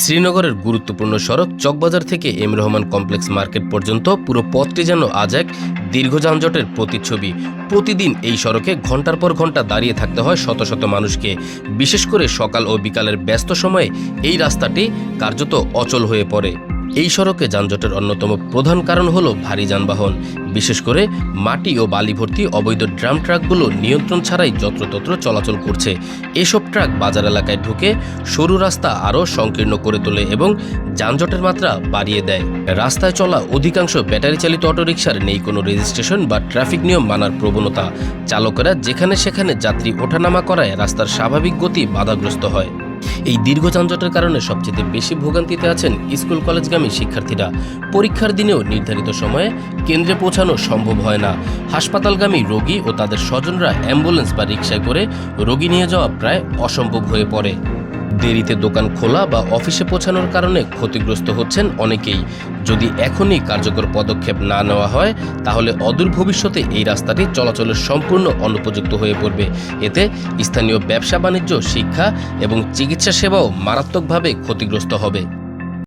শ্রীনগরের গুরুত্বপূর্ণ সড়ক চকবাজার থেকে এম রহমান কমপ্লেক্স মার্কেট পর্যন্ত পুরো পথটি যেন আজ এক দীর্ঘ যানজটের প্রতিচ্ছবি। প্রতিদিন এই সড়কে ঘণ্টার পর ঘণ্টা দাঁড়িয়ে থাকতে হয় শত শত মানুষকে। বিশেষ করে সকাল ও বিকালের ব্যস্ত সময়ে এই রাস্তাটি কার্যত অচল হয়ে পড়ে। এই সড়কে যানজটের অন্যতম প্রধান কারণ হল ভারী যানবাহন। বিশেষ করে মাটি ও বালি ভর্তি অবৈধ ড্রাম ট্রাকগুলো নিয়ন্ত্রণ ছাড়াই যত্রতত্র চলাচল করছে। এসব ট্রাক বাজার এলাকায় ঢুকে সরু রাস্তা আরও সংকীর্ণ করে তোলে এবং যানজটের মাত্রা বাড়িয়ে দেয়। রাস্তায় চলা অধিকাংশ ব্যাটারি চালিত অটোরিকশার নেই কোনো রেজিস্ট্রেশন বা ট্রাফিক নিয়ম মানার প্রবণতা। চালকেরা যেখানে সেখানে যাত্রী ওঠানামা করায় রাস্তার স্বাভাবিক গতি বাধাগ্রস্ত হয়। এই দীর্ঘ যানজটের কারণে সবচেয়ে বেশি ভোগান্তিতে আছেন স্কুল কলেজগামী শিক্ষার্থীরা। পরীক্ষার দিনেও নির্ধারিত সময়ে কেন্দ্রে পৌঁছানো সম্ভব হয় না। হাসপাতালগামী রোগী ও তাদের স্বজনরা অ্যাম্বুলেন্স বা রিক্সায় করে রোগী নিয়ে যাওয়া প্রায় অসম্ভব হয়ে পড়ে। দেরিতে দোকান খোলা বা অফিসে পৌঁছানোর কারণে ক্ষতিগ্রস্ত হচ্ছেন অনেকেই। যদি এখনই কার্যকর পদক্ষেপ না নেওয়া হয়, তাহলে অদূর ভবিষ্যতে এই রাস্তাটি চলাচলের সম্পূর্ণ অনুপযুক্ত হয়ে পড়বে। এতে স্থানীয় ব্যবসা, বাণিজ্য, শিক্ষা এবং চিকিৎসা সেবাও মারাত্মকভাবে ক্ষতিগ্রস্ত হবে।